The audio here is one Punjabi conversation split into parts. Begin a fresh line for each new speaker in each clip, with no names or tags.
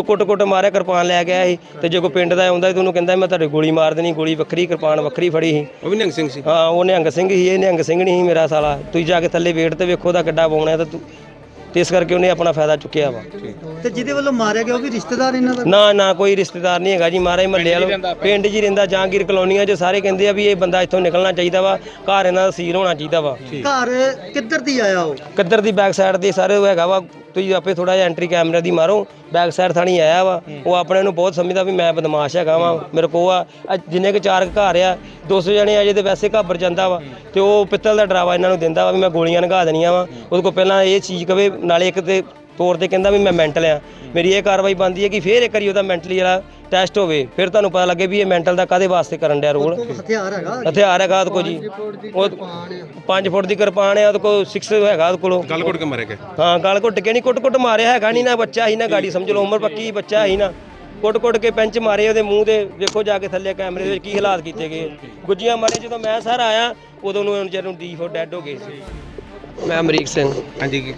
ਇਹਨੂੰ ਕੁੱਟ-ਕੁੱਟ ਮਾਰਿਆ ਕਿਰਪਾਨ ਲੈ ਗਿਆ ਸੀ। ਤੇ ਜੇ ਕੋਈ ਪਿੰਡ ਦਾ ਆਉਂਦਾ ਤੇ ਉਹਨੂੰ ਕਹਿੰਦਾ ਮੈਂ ਤੁਹਾਡੇ ਗੋਲੀ ਮਾਰ ਦੇਣੀ ਗੋਲੀ ਵੱਖਰੀ ਕਿਰਪਾਨ ਵੱਖਰੀ ਫੜੀ ਸੀ।
ਉਹ ਵੀ ਨਿਹੰਗ ਸਿੰਘ ਸੀ?
ਹਾਂ ਉਹ ਨਿਹੰਗ ਸਿੰਘ ਸੀ ਇਹ ਨਿਹੰਗ ਸਿੰਘ ਨਹੀਂ ਸੀ ਮੇਰਾ ਸਾਲਾ। ਤੁਸੀਂ ਜਾ ਕੇ ਥੱਲੇ ਵੇਟ ਤੇ ਵੇਖੋ ਦਾ ਕਿੱਡਾ ਬੋਣਾ ਤੇ ਤੂੰ ਤੇ ਇਸ ਕਰਕੇ ਉਹਨੇ ਆਪਣਾ ਫਾਇਦਾ ਚੁੱਕਿਆ ਵਾ।
ਤੇ ਜਿਹਦੇ ਵੱਲੋਂ ਮਾਰਿਆ ਗਿਆ ਉਹ ਵੀ ਰਿਸ਼ਤੇਦਾਰ ਇਹਨਾਂ ਦਾ?
ਨਾ ਨਾ ਕੋਈ ਰਿਸ਼ਤੇਦਾਰ ਨਹੀਂ ਹੈਗਾ ਜੀ ਮਹਾਰਾਜ ਮੱਲੇ ਵਾਲੋ। ਪਿੰਡ 'ਚ ਹੀ ਰਹਿੰਦਾ ਜਹਾਂਗੀਰ ਕਲੋਨੀਆਂ 'ਚ ਸਾਰੇ ਕਹਿੰਦੇ ਆ ਵੀ ਇਹ ਬੰਦਾ ਇੱਥੋਂ ਨਿਕਲਣਾ ਚਾਹੀਦਾ ਵਾ ਘਰ ਇਹਨਾਂ ਦਾ ਸੀਲ ਹੋਣਾ ਚਾਹੀਦਾ ਵਾ।
ਘਰ ਕਿੱਧਰ ਦੀ ਆਇਆ ਉਹ?
ਕਿੱਧਰ ਦੀ ਬੈਕ ਸਾਈਡ ਦੇ ਸਾਰੇ ਉਹ ਹੈਗਾ ਵਾ ਤੁਸੀਂ ਆਪੇ ਥੋੜਾ ਜਿਹਾ ਐਂਟਰੀ ਕੈਮਰੇ ਦੀ ਮਾਰੋ ਬੈਕ ਸਾਈਡ ਥਾਣੀ ਆਇਆ ਵਾ, ਉਹ ਆਪਣੇ ਨੂੰ ਬਹੁਤ ਸਮਝਦਾ ਵੀ ਮੈਂ ਬਦਮਾਸ਼ ਹੈਗਾ ਵਾ, ਮੇਰੇ ਕੋ ਆ, ਅੱਜ ਜਿੰਨੇ ਕੁ ਚਾਰ ਕੁ ਘਰ ਆ 200 ਜਣੇ ਆ ਜੇ ਵੈਸੇ ਘਾਬਰ ਜਾਂਦਾ ਵਾ, ਤੇ ਉਹ ਪਿੱਤਲ ਦਾ ਡਰਾਵਾ ਇਹਨਾਂ ਨੂੰ ਦਿੰਦਾ ਵਾ ਵੀ ਮੈਂ ਗੋਲੀਆਂ ਨਗਾ ਦੇਣੀਆਂ ਵਾ, ਉਹਦੇ ਕੋਲ ਪਹਿਲਾਂ ਇਹ ਚੀਜ਼ ਕਵੇ, ਨਾਲੇ ਇੱਕ ਤੇ ਤੌਰ ਤੇ ਕਹਿੰਦਾ ਵੀ ਮੈਂ ਮੈਂਟਲ ਆ। ਮੇਰੀ ਇਹ ਕਾਰਵਾਈ ਬਣਦੀ ਹੈ ਕਿ ਫੇਰ ਇੱਕ ਵਾਰੀ ਉਹਦਾ ਮੈਂਟਲੀ ਜਿਹੜਾ ਟੈਸਟ ਹੋਵੇ ਫਿਰ ਤੁਹਾਨੂੰ ਪਤਾ ਲੱਗੇ ਵੀ ਇਹ ਮੈਂਟਲ ਦਾ ਕਾਦੇ ਵਾਸਤੇ ਕਰਨ ਡਿਆ ਰੋਲ।
ਹਥਿਆਰ ਹੈਗਾ।
ਹਥਿਆਰ ਹੈਗਾ ਉਹਦੇ ਕੋਲ ਜੀ। ਉਹ 5 ਫੁੱਟ ਦੀ ਕਿਰਪਾਨ ਹੈ ਉਹਦੇ ਕੋਲ 6 ਹੈਗਾ ਉਹਦੇ ਕੋਲੋਂ।
ਗੱਲ ਘੁੱਟ ਕੇ ਮਾਰੇ ਗਏ
ਹਾਂ ਗਲ ਘੁੱਟ ਕੇ ਨਹੀਂ ਕੁੱਟ-ਕੁੱਟ ਮਾਰਿਆ ਹੈਗਾ ਨਹੀਂ ਨਾ ਬੱਚਾ ਹੀ ਨਾ ਗਾੜੀ ਸਮਝ ਲਓ ਉਮਰ ਪੱਕੀ ਬੱਚਾ ਹੀ ਨਾ। ਕੁੱਟ-ਕੁੱਟ ਕੇ ਪੈਂਚ ਮਾਰੇ ਉਹਦੇ ਮੂੰਹ ਤੇ ਵੇਖੋ ਜਾ ਕੇ ਥੱਲੇ ਕੈਮਰੇ ਦੇ ਵਿੱਚ ਕੀ ਹਾਲਾਤ ਕੀਤੇ ਗਏ। ਗੁੱਜੀਆਂ ਮਾਰੇ ਜਦੋਂ ਮੈਂ ਸਰ ਆਇਆ ਉਦੋਂ ਨੂੰ ਵਿਚਾਰੇ ਨੂੰ ਡੀ ਫੋਰ ਡੈੱਡ ਹੋ ਗਏ ਸੀ।
ਮੈਂ ਅਮਰੀਕ ਸਿੰਘ।
ਹਾਂਜੀ ਕੀ-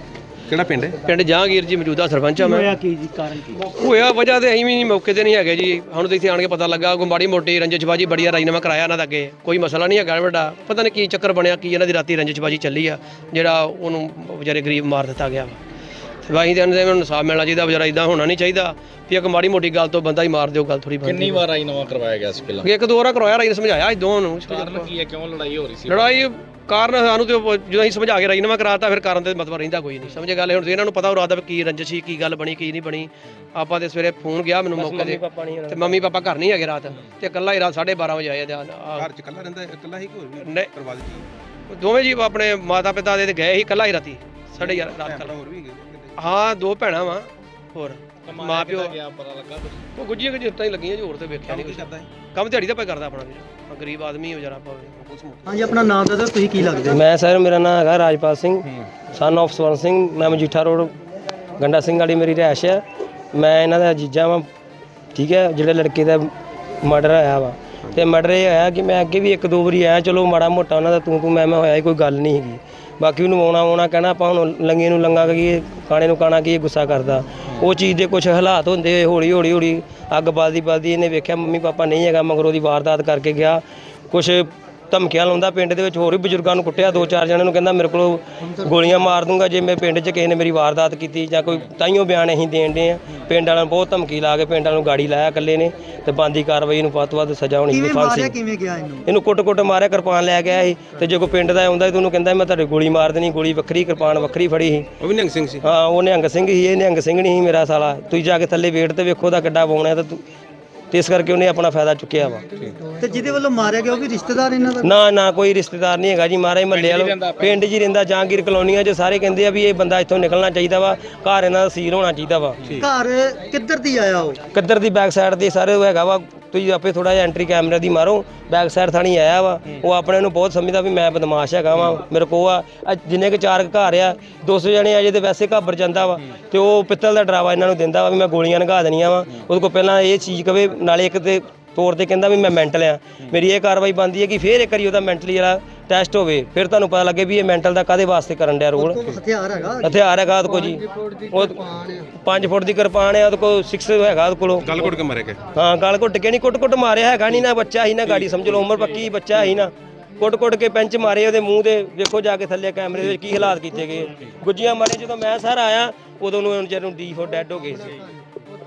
ਕਿਹੜਾ ਪਿੰਡ ਹੈ?
ਪਿੰਡ ਜਹਾਂਗੀਰ ਜੀ ਮੌਜੂਦਾ ਸਰਪੰਚ ਆ ਮੈਂ।
ਹੋਇਆ ਕੀ ਜੀ? ਕਾਰਨ ਕੀ?
ਹੋਇਆ ਵਜ੍ਹਾ ਤੇ ਅਸੀਂ ਵੀ ਨਹੀਂ ਮੌਕੇ ਤੇ ਨਹੀਂ ਹੈਗੇ ਜੀ। ਹੁਣ ਤੇ ਇੱਥੇ ਆਣ ਕੇ ਪਤਾ ਲੱਗਾ ਕੋਈ ਮਾੜੀ ਮੋਟੀ ਰੰਜਿਸ਼ਬਾਜੀ ਬੜੀ ਆ ਰਾਜਨਾਮਾ ਕਰਾਇਆ ਇਹਨਾਂ ਦਾ ਅੱਗੇ। ਕੋਈ ਮਸਲਾ ਨਹੀਂ ਹੈਗਾ ਵੱਡਾ। ਪਤਾ ਨਹੀਂ ਕੀ ਚੱਕਰ ਬਣਿਆ ਕੀ ਇਹਨਾਂ ਦੀ ਰਾਤੀ ਰੰਜਿਸ਼ਬਾਜੀ ਚੱਲੀ ਆ ਜਿਹੜਾ ਉਹਨੂੰ ਵਿਚਾਰੇ ਗਰੀਬ ਮਾਰ ਦਿੱਤਾ ਗਿਆ ਵਾ। ਤੇ ਵਾਹੀਂ ਦੇ ਇਹਨਾਂ ਨੂੰ ਇਨਸਾਫ ਮਿਲਣਾ ਚਾਹੀਦਾ ਵਿਚਾਰਾ ਇਦਾਂ ਹੋਣਾ ਨਹੀਂ ਚਾਹੀਦਾ। ਵੀ ਇੱਕ ਮਾੜੀ ਮੋਟੀ ਗੱਲ ਤੋਂ ਬੰਦਾ ਹੀ ਮਾਰ ਦਿਓ ਗੱਲ ਥੋੜੀ
ਕਿੰਨੀ ਵਾਰ ਆਈ ਨਵਾਂ ਕਰਵਾਇਆ ਗਿਆ ਸੀ ਪਹਿਲਾਂ?
ਇੱਕ ਦੋ ਵਾਰ ਕਰਵਾਇਆ ਰਾਈ ਸਮਝਾਇਆ ਇਹ ਦੋਵਾਂ ਨੂੰ।
ਕਾਰਨ ਕੀ ਹੈ? ਕਿਉਂ ਲੜਾਈ ਹੋ ਰਹੀ ਸੀ?
ਲੜਾਈ ਕਾਰਨ ਸਾਨੂੰ ਤੇ ਉਹ ਜਦੋਂ ਅਸੀਂ ਸਮਝਾ ਕੇ ਰਾਜੀਨਾਮਾ ਕਰਾਤਾ ਫਿਰ ਕਾਰਨ ਤੇ ਮਤਲਬ ਰਹਿੰਦਾ ਕੋਈ ਨਹੀਂ ਸਮਝੇ ਗੱਲ ਹੁਣ ਇਹਨਾਂ ਨੂੰ ਪਤਾ ਹੋ ਰਾਦਾ ਵੀ ਕੀ ਰੰਜਿਸ਼ ਸੀ ਕੀ ਗੱਲ ਬਣੀ ਕੀ ਨਹੀਂ ਬਣੀ ਆਪਾਂ ਤੇ ਸਵੇਰੇ ਫੋਨ ਗਿਆ ਮੈਨੂੰ ਮੌਕੇ ਤੇ ਤੇ ਮੰਮੀ ਪਾਪਾ ਘਰ ਨਹੀਂ ਹੈਗੇ ਰਾਤ ਤੇ ਇਕੱਲਾ ਹੀ ਰਾਤ 12:30 ਵਜੇ ਆਏ ਧਿਆਨ
ਘਰ ਚ ਇਕੱਲਾ ਰਹਿੰਦਾ ਹੈ? ਇਕੱਲਾ ਹੀ ਕਿ ਹੋਰ ਵੀ
ਨਹੀਂ
ਪਰਿਵਾਰ ਚ
ਦੋਵੇਂ ਜੀ ਆਪਣੇ ਮਾਤਾ ਪਿਤਾ ਦੇ ਤੇ ਗਏ ਸੀ ਇਕੱਲਾ ਹੀ ਰਾਤੀ ਸਾਢੇ ਗਿਆਰਾਂ ਰਾਤ।
ਹੋਰ ਵੀ ਕਿਤੇ?
ਹਾਂ ਦੋ ਭੈਣਾਂ ਵਾ ਹੋਰ ਮਾਂ ਪਿਓ
ਗਿਆ ਪਤਾ ਲੱਗਾ ਕੁਛ?
ਉਹ ਗੁੱਜੀਆਂ ਗੁੱਜੀਆਂ ਹੀ ਲੱਗੀਆਂ ਜੀ ਹੋਰ ਤੇ ਵੇਖਿਆ ਨਹੀਂ
ਕੀ
ਕੁਛ।
ਕਰਦਾ ਹੈ
ਕੰਮ ਦਿਹਾੜੀ ਦਾ ਪਾ ਕਰਦਾ ਆਪਣਾ ਹਾਂ, ਗਰੀਬ ਆਦਮੀ ਹੋ ਜਰਾ ਆਪਾਂ
ਹਾਂਜੀ ਆਪਣਾ ਨਾਮ ਦੱਸੋ ਤੁਸੀਂ ਕੀ ਲੱਗਦੇ ਹੋ?
ਮੈਂ ਸਰ ਮੇਰਾ ਨਾਮ ਹੈਗਾ ਰਾਜਪਾਲ ਸਿੰਘ ਸਨ of ਸਵਰਨ ਸਿੰਘ। ਮੈਂ ਮਜੀਠਾ ਰੋਡ ਗੰਡਾ ਸਿੰਘ ਵਾਲੀ ਮੇਰੀ ਰਿਹਾਇਸ਼ ਹੈ। ਮੈਂ ਇਹਨਾਂ ਦਾ ਜੀਜਾ ਵਾਂ ਠੀਕ ਹੈ ਜਿਹੜੇ ਲੜਕੇ ਦਾ ਮਰਡਰ ਹੋਇਆ ਵਾ। ਤੇ ਮਰਡਰ ਇਹ ਹੋਇਆ ਕਿ ਮੈਂ ਅੱਗੇ ਵੀ ਇੱਕ ਦੋ ਵਾਰੀ ਆਇਆ ਚਲੋ ਮਾੜਾ ਮੋਟਾ ਉਹਨਾਂ ਦਾ ਤੂੰ ਤੂੰ ਮੈਂ ਮੈਂ ਹੋਇਆ ਸੀ, ਕੋਈ ਗੱਲ ਨਹੀਂ ਹੈਗੀ। ਬਾਕੀ ਉਹਨੂੰ ਆਉਣਾ ਆਉਣਾ ਕਹਿਣਾ ਆਪਾਂ ਹੁਣ ਲੰਗੇ ਨੂੰ ਲੰਗਾ ਕੀ ਕਾਣੇ ਨੂੰ ਕਾਣਾ ਕੀ ਗੁੱਸਾ ਕਰਦਾ। ਉਹ ਚੀਜ਼ ਦੇ ਕੁਝ ਹਾਲਾਤ ਹੁੰਦੇ ਹੋਏ ਹੌਲੀ ਹੌਲੀ ਹੌਲੀ ਅੱਗ ਬਲਦੀ ਬਲਦੀ ਇਹਨੇ ਵੇਖਿਆ ਮੰਮੀ ਪਾਪਾ ਨਹੀਂ ਹੈਗਾ ਮਗਰ ਉਹਦੀ ਵਾਰਦਾਤ ਕਰਕੇ ਗਿਆ। ਕੁਝ ਧਮਕੀਆਂ ਲਾਉਂਦਾ ਪਿੰਡ ਦੇ ਵਿੱਚ ਹੋਰ ਵੀ ਬਜ਼ੁਰਗਾਂ ਨੂੰ ਕੁੱਟਿਆ ਦੋ ਚਾਰ ਜਣਿਆਂ ਨੂੰ ਕਹਿੰਦਾ ਮੇਰੇ ਕੋਲ ਗੋਲੀਆਂ ਮਾਰ ਦੂੰਗਾ ਜੇ ਮੇਰੇ ਪਿੰਡ 'ਚ ਕਿਸੇ ਨੇ ਮੇਰੀ ਵਾਰਦਾਤ ਕੀਤੀ ਜਾਂ ਕੋਈ ਤਾਈਓ ਬਿਆਨ ਅਸੀਂ ਦੇਣ ਦੇ ਆ ਪਿੰਡ ਵਾਲਿਆਂ ਨੂੰ ਬਹੁਤ ਧਮਕੀ ਲਾ ਕੇ ਪਿੰਡ ਵਾਲਿਆਂ ਨੂੰ ਗਾੜੀ ਲਾਇਆ ਇਕੱਲੇ ਨੇ ਤੇ ਬੰਦੀ ਕਾਰਵਾਈ ਨੂੰ ਵੱਧ ਤੋਂ ਵੱਧ ਸਜ਼ਾ ਹੋਣੀ ਚਾਹੀਦੀ
ਮਾਰਿਆ
ਫਾਂਸੀ
ਕਿਵੇਂ ਗਿਆ ਇਹਨੂੰ?
ਇਹਨੂੰ ਕੁੱਟ-ਕੁੱਟ ਮਾਰਿਆ ਕਿਰਪਾਨ ਲੈ ਗਿਆ ਸੀ ਤੇ ਜੇ ਕੋਈ ਪਿੰਡ ਦਾ ਆਉਂਦਾ ਤੇ ਉਹਨੂੰ ਕਹਿੰਦਾ ਮੈਂ ਤੁਹਾਡੇ ਗੋਲੀ ਮਾਰ ਦੇਣੀ ਗੋਲੀ ਵੱਖਰੀ ਕਿਰਪਾਨ ਵੱਖਰੀ ਫੜੀ ਸੀ।
ਉਹ ਵੀ ਨਿਹੰਗ ਸਿੰਘ ਸੀ?
ਹਾਂ ਉਹ ਨਿਹੰਗ ਸਿੰਘ ਸੀ ਇਹ ਨਿਹੰਗ ਸਿੰਘ ਨਹੀਂ ਸੀ ਮੇਰਾ ਸਾਲਾ। ਤੁਸੀਂ ਜਾ ਕੇ ਥੱਲੇ ਵੇਟ ਤੇ ਵੇਖੋ ਦਾ ਕਿੱਡਾ ਬੋਣਾ ਤੇ ਤੂੰ ਤੇ ਇਸ ਕਰਕੇ ਉਹਨੇ ਆਪਣਾ ਫਾਇਦਾ ਚੁੱਕਿਆ ਵਾ।
ਤੇ ਜਿਹਦੇ ਵੱਲੋਂ ਮਾਰਿਆ ਗਿਆ ਉਹ ਵੀ ਰਿਸ਼ਤੇਦਾਰ ਇਹਨਾਂ ਦਾ?
ਨਾ ਨਾ ਕੋਈ ਰਿਸ਼ਤੇਦਾਰ ਨਹੀਂ ਹੈਗਾ ਜੀ। ਮਹਾਰਾਜ ਮੱਲੇ ਵਾਲੋ ਪਿੰਡ 'ਚ ਹੀ ਰਹਿੰਦਾ ਜਹਾਂਗੀਰ ਕਲੋਨੀਆਂ 'ਚ ਸਾਰੇ ਕਹਿੰਦੇ ਆ ਵੀ ਇਹ ਬੰਦਾ ਇੱਥੋਂ ਨਿਕਲਣਾ ਚਾਹੀਦਾ ਵਾ ਘਰ ਇਹਨਾਂ ਦਾ ਸੀਲ ਹੋਣਾ ਚਾਹੀਦਾ ਵਾ।
ਘਰ ਕਿੱਧਰ ਦੀ ਆਇਆ ਉਹ?
ਕਿੱਧਰ ਦੀ ਬੈਕ ਸਾਈਡ ਦੇ ਸਾਰੇ ਉਹ ਹੈਗਾ ਵਾ ਤੁਸੀਂ ਆਪੇ ਥੋੜਾ ਜਿਹਾ ਐਂਟਰੀ ਕੈਮਰੇ ਦੀ ਮਾਰੋ ਬੈਕ ਸਾਈਡ ਥਾਣੀ ਆਇਆ ਵਾ ਉਹ ਆਪਣੇ ਨੂੰ ਬਹੁਤ ਸਮਝਦਾ ਵੀ ਮੈਂ ਬਦਮਾਸ਼ ਹੈਗਾ ਵਾ ਮੇਰੇ ਕੋ ਆ ਅੱਜ ਜਿੰਨੇ ਕੁ ਚਾਰ ਕੁ ਘਰ ਆ 200 ਜਣੇ ਆ ਜੇ ਤੇ ਵੈਸੇ ਘਾਬਰ ਜਾਂਦਾ ਵਾ ਤੇ ਉਹ ਪਿੱਤਲ ਦਾ ਡਰਾਵਾ ਇਹਨਾਂ ਨੂੰ ਦਿੰਦਾ ਵਾ ਵੀ ਮੈਂ ਗੋਲੀਆਂ ਨਗਾ ਦੇਣੀਆਂ ਵਾ ਉਹਦੇ ਕੋਲ ਪਹਿਲਾਂ ਇਹ ਚੀਜ਼ ਕਵੇ ਨਾਲੇ ਇੱਕ ਤੇ ਤੌਰ ਤੇ ਕਹਿੰਦਾ ਵੀ ਮੈਂ ਮੈਂਟਲ ਆ। ਮੇਰੀ ਇਹ ਕਾਰਵਾਈ ਬਣਦੀ ਹੈ ਕਿ ਫੇਰ ਇੱਕ ਵਾਰੀ ਉਹਦਾ ਮੈਂਟਲੀ ਵਾਲਾ ਟੈਸਟ ਹੋਵੇ ਫਿਰ ਤੁਹਾਨੂੰ ਪਤਾ ਲੱਗੇ ਵੀ ਇਹ ਮੈਂਟਲ ਦਾ ਕਾਦੇ ਵਾਸਤੇ ਕਰਨ ਡਿਆ ਰੋਲ।
ਹਥਿਆਰ ਹੈਗਾ
ਹਥਿਆਰ ਹੈਗਾ ਉਹਦੇ ਕੋਲ ਜੀ। ਉਹ 5 ਫੁੱਟ ਦੀ ਕਿਰਪਾਨ ਹੈ ਉਹਦੇ ਕੋਲ 6 ਹੈਗਾ ਉਹਦੇ ਕੋਲੋਂ।
ਗੱਲ ਘੁੱਟ ਕੇ ਮਾਰੇ ਗਏ
ਹਾਂ ਗਲ ਘੁੱਟ ਕੇ ਨਹੀਂ ਕੁੱਟ-ਕੁੱਟ ਮਾਰਿਆ ਹੈਗਾ ਨਹੀਂ ਨਾ ਬੱਚਾ ਹੀ ਨਾ ਗਾੜੀ ਸਮਝ ਲਓ ਉਮਰ ਪੱਕੀ ਬੱਚਾ ਹੀ ਨਾ। ਕੁੱਟ-ਕੁੱਟ ਕੇ ਪੈਂਚ ਮਾਰੇ ਉਹਦੇ ਮੂੰਹ ਤੇ ਵੇਖੋ ਜਾ ਕੇ ਥੱਲੇ ਕੈਮਰੇ ਦੇ ਵਿੱਚ ਕੀ ਹਾਲਾਤ ਕੀਤੇ ਗਏ। ਗੁੱਜੀਆਂ ਮਾਰੇ ਜਦੋਂ ਮੈਂ ਸਰ ਆਇਆ ਉਦੋਂ ਨੂੰ ਨੂੰ ਡੀ ਫੋਰ ਡੈੱਡ ਹੋ ਗਏ ਸੀ।